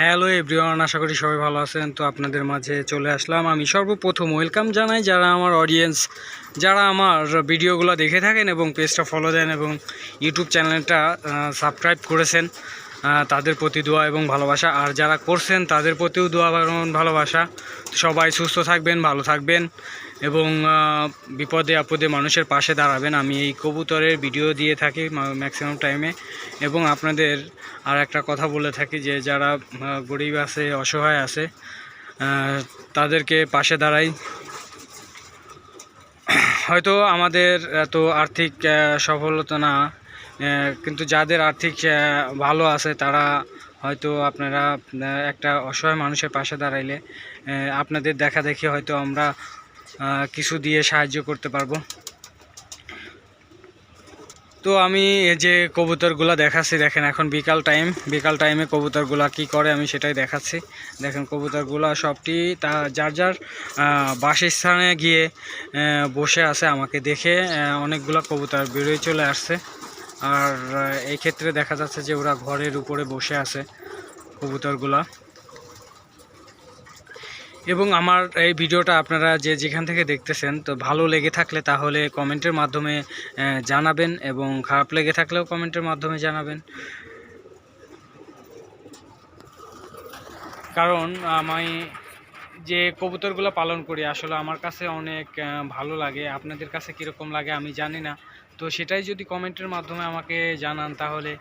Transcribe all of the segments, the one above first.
Hello everyone আশা করি সবাই ভালো আছেন। তো আপনাদের মাঝে চলে আসলাম। আমি সর্বপ্রথম ওয়েলকাম জানাই যারা আমার অডিয়েন্স যারা আমার ভিডিওগুলো দেখে থাকেন এবং পেজটা ফলো দেন এবং ইউটিউব চ্যানেলটা সাবস্ক্রাইব করেছেন তাদের প্রতি দোয়া এবং ভালোবাসা। আর যারা করছেন, তাদের প্রতিও দোয়া এবং ভালোবাসা। সবাই সুস্থ থাকবেন, ভালো থাকবেন। এবং বিপদে আপদে মানুষের পাশে দাঁড়াবেন। আমি এই কবুতরের ভিডিও দিয়ে থাকি ম্যাক্সিমাম টাইমে এবং আপনাদের আর একটা কথা বলে থাকি যে, যারা গরিব আছে, অসহায় আছে তাদেরকে পাশে দাঁড়াই। হয়তো আমাদের এত আর্থিক সফলতা না কিন্তু যাদের আর্থিক ভালো আছে, তারা হয়তো আপনারা একটা অসহায় মানুষের পাশে দাঁড়াইলে আপনাদের দেখা দেখি হয়তো আমরা কিছু দিয়ে সাহায্য করতে পারব। তো আমি এই যে কবুতরগুলো দেখাচ্ছি, দেখেন এখন বিকাল টাইম বিকাল টাইমে কবুতরগুলো কি করে আমি সেটাই দেখাচ্ছি। দেখেন কবুতরগুলো সবটি তা যার যার বাসস্থানে গিয়ে বসে আছে আমাকে দেখে অনেকগুলো কবুতর বেরোয় চলে আসছে। আর এই ক্ষেত্রে দেখা যাচ্ছে যে ওরা ঘরের উপরে বসে আছে কবুতরগুলা। এবং আমার এই ভিডিওটা আপনারা যে যেখান থেকে দেখতেছেন, তো ভালো লেগে থাকলে তাহলে কমেন্টের মাধ্যমে জানাবেন এবং খারাপ লেগে থাকলেও কমেন্টের মাধ্যমে জানাবেন। কারণ, আমি যে কবুতরগুলো পালন করি, আসলে আমার কাছে অনেক ভালো লাগে। আপনাদের কাছে কীরকম লাগে আমি জানি না। তো সেটাই যদি কমেন্টের মাধ্যমে আমাকে জানান, তাহলে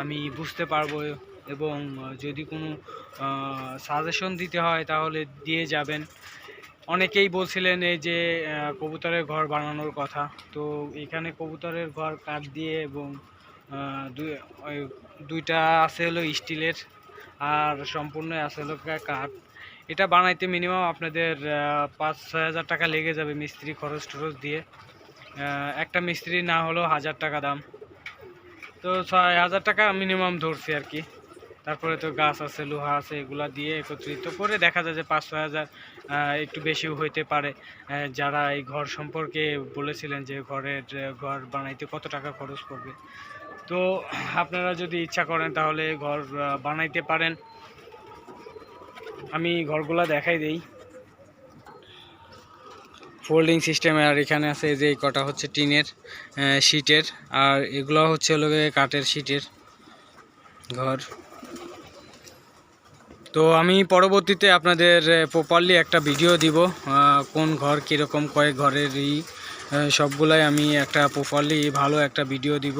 আমি বুঝতে পারব। এবং যদি কোনো সাজেশন দিতে হয় তাহলে দিয়ে যাবেন। অনেকেই বলছিলেন এই যে কবুতরের ঘর বানানোর কথা। তো এখানে কবুতরের ঘর কাঠ দিয়ে এবং দুইটা আছে হলো স্টিলের আর সম্পূর্ণ আছে হলো কাঠ। এটা বানাইতে মিনিমাম আপনাদের পাঁচ, ছয় হাজার টাকা লেগে যাবে মিস্ত্রি খরচ টরচ দিয়ে। একটা মিস্ত্রি না হলেও হাজার টাকা দাম। তো ছয় হাজার টাকা মিনিমাম ধরছি আর কি। তারপরে তো গাছ আছে, লোহা আছে, এগুলা দিয়ে একত্রিত করে দেখা যায় যে পাঁচ ছয় হাজার একটু বেশিও হইতে পারে। যারা এই ঘর সম্পর্কে বলেছিলেন যে ঘরের ঘর বানাইতে কত টাকা খরচ পড়বে তো আপনারা যদি ইচ্ছা করেন তাহলে ঘর বানাইতে পারেন। আমি ঘরগুলা দেখাই দেই। ফোল্ডিং সিস্টেমে আর এখানে আছে যে কটা হচ্ছে টিনের শিটের আর এগুলো হচ্ছে হলো কাঠের শিটের ঘর। তো আমি পরবর্তীতে আপনাদের প্রপারলি একটা ভিডিও দিব কোন ঘর কীরকম কয়েক ঘরের ই আহ, সবগুলাই আমি একটা প্রপারলি ভালো একটা ভিডিও দিব।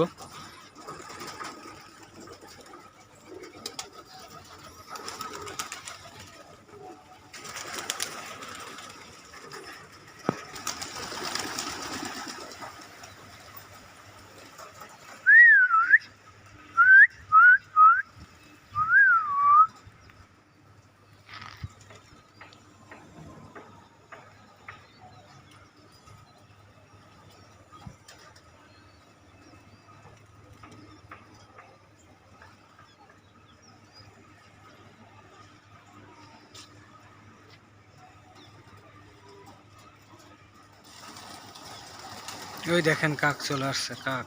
ওই দেখেন কাক চলে আসছে কাক।